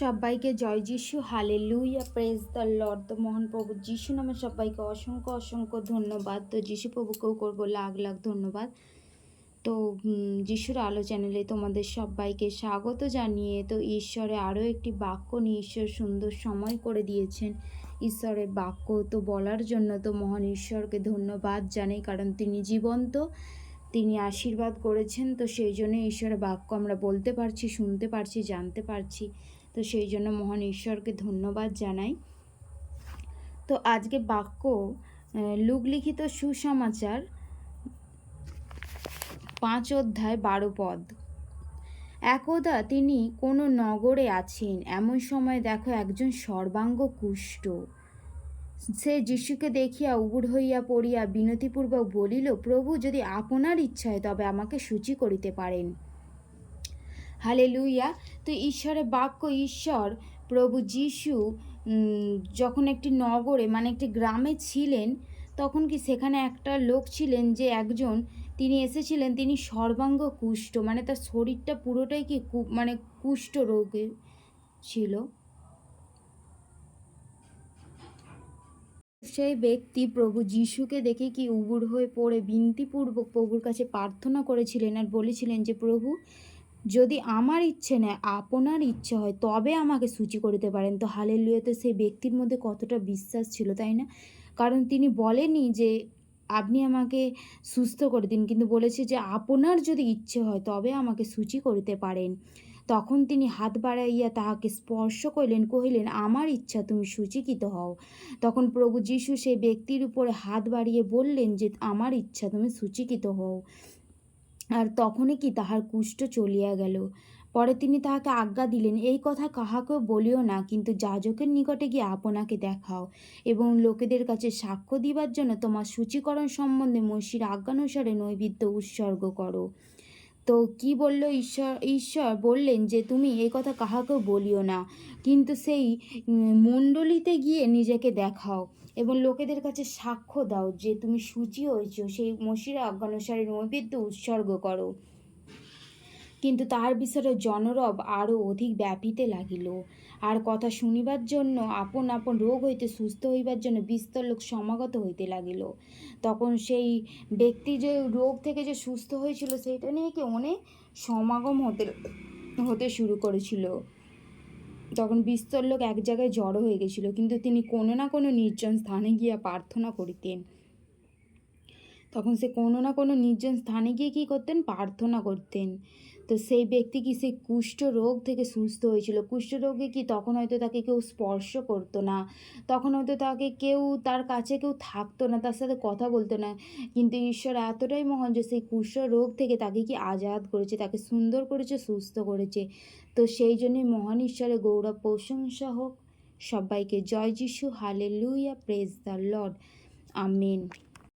সবাইকে জয় যিশু hallelujah praise the Lord মহান প্রভু যিশু নামে সবাইকে অসংখ্য অসংখ্য ধন্যবাদ। তো যিশু প্রভুকেও করব লাখ লাখ ধন্যবাদ। তো যিশুর আলো চ্যানেলে তোমাদের সবাইকে স্বাগত জানিয়ে, তো ঈশ্বরে আরও একটি বাক্য নিয়ে ঈশ্বর সুন্দর সময় করে দিয়েছেন। ঈশ্বরের বাক্য তো বলার জন্য তো মহান ঈশ্বরকে ধন্যবাদ জানাই, কারণ তিনি জীবন্ত, তিনি আশীর্বাদ করেছেন। তো সেই জন্য ঈশ্বরের বাক্য আমরা বলতে পারছি, শুনতে পারছি, জানতে পারছি। তো সেই জন্য মহান ঈশ্বরকে ধন্যবাদ জানাই। তো আজকে বাক্য লুকলিখিত সুসমাচার পাঁচ অধ্যায় বারো পদ। একদা তিনি কোনো নগরে আছেন, এমন সময় দেখো একজন সর্বাঙ্গ কুষ্ঠ। সে যিশুকে দেখিয়া উগুড় হইয়া পড়িয়া বিনতিপূর্বক বলিল, প্রভু, যদি আপনার ইচ্ছা হয় তবে আমাকে সূচি করিতে পারেন। হালে লুইয়া তো ঈশ্বরের বাক্য ঈশ্বর, প্রভু যিশু যখন একটি নগরে মানে একটি গ্রামে ছিলেন, তখন কি সেখানে একটা লোক ছিলেন যে একজন, তিনি এসেছিলেন, তিনি সর্বাঙ্গ কুষ্ঠ মানে তার শরীরটা পুরোটাই কি মানে কুষ্ঠ রোগে ছিল। সেই ব্যক্তি প্রভু যিশুকে দেখে কি উবুড় হয়ে পড়ে, বিনতিপূর্বক প্রভুর কাছে প্রার্থনা করেছিলেন আর বলেছিলেন যে, প্রভু যদি আমার ইচ্ছে নেয়, আপনার ইচ্ছে হয়, তবে আমাকে সূচি করিতে পারেন। তো হালের লুয়েতে সেই ব্যক্তির মধ্যে কতটা বিশ্বাস ছিল, তাই না? কারণ তিনি বলেনি যে, আপনি আমাকে সুস্থ করে দিন। কিন্তু বলেছে যে, আপনার যদি ইচ্ছে হয়, তবে আমাকে সূচি করিতে পারেন। তখন তিনি হাত বাড়াইয়া তাহাকে স্পর্শ করিলেন, কহিলেন, আমার ইচ্ছা, তুমি সূচিকৃত হও। তখন প্রভু যিশু সেই ব্যক্তির উপরে হাত বাড়িয়ে বললেন যে, আমার ইচ্ছা, তুমি সূচিকৃত হও। আর তখনই কি তাহার কুষ্ঠ চলিয়া গেল। পরে তিনি তাহাকে আজ্ঞা দিলেন, এই কথা কাহাকেও বলিও না, কিন্তু যাজকের নিকটে গিয়ে আপনাকে দেখাও এবং লোকেদের কাছে সাক্ষ্য দিবার জন্য তোমার সূচিকরণ সম্বন্ধে মসির আজ্ঞানুসারে নৈবেদ্য উৎসর্গ করো। তো কি বলল ঈশ্বর ঈশ্বর? বললেন যে, তুমি এই কথা কাহাকেও বলিও না। কিন্তু সেই মণ্ডলিতে গিয়ে নিজেকে দেখাও এবং লোকেদের কাছে সাক্ষ্য দাও যে, তুমি সূচি হয়েছ। সেই মসিরা আজ্ঞানুসারে নৈবেদ্য উৎসর্গ করো। কিন্তু তাহার বিষয়ে জনরব আরও অধিক ব্যাপিতে লাগিল। আর কথা শুনিবার জন্য আপন আপন রোগ হইতে সুস্থ হইবার জন্য বিস্তর লোক সমাগত হইতে লাগিল। তখন সেই ব্যক্তি যে রোগ থেকে যে সুস্থ হয়েছিল সেইটা নিয়ে কি অনেক সমাগম হতে হতে শুরু করেছিল। তখন বিস্তর লোক এক জায়গায় জড়ো হয়ে গেছিল, কিন্তু তিনি কোনো না কোনো নির্জন স্থানে গিয়া প্রার্থনা করিতেন। তখন সে কোনো না কোনো নির্জন স্থানে গিয়ে কী করতেন? প্রার্থনা করতেন। তো সেই ব্যক্তি কি সেই কুষ্ঠ রোগ থেকে সুস্থ হয়েছিল? কুষ্ঠ রোগে কি তখন হয়তো তাকে কেউ স্পর্শ করতো না? তখন হয়তো তাকে কেউ, তার কাছে কেউ থাকতো না, তার সাথে কথা বলতো না। কিন্তু ঈশ্বর এতটাই মহান যে সেই কুষ্ঠ রোগ থেকে তাকে কি আজাদ করেছে, তাকে সুন্দর করেছে, সুস্থ করেছে। তো সেই জন্যই মহান ঈশ্বরের গৌরব প্রশংসা হোক। সবাইকে জয় যিশু। Hallelujah praise the lord amen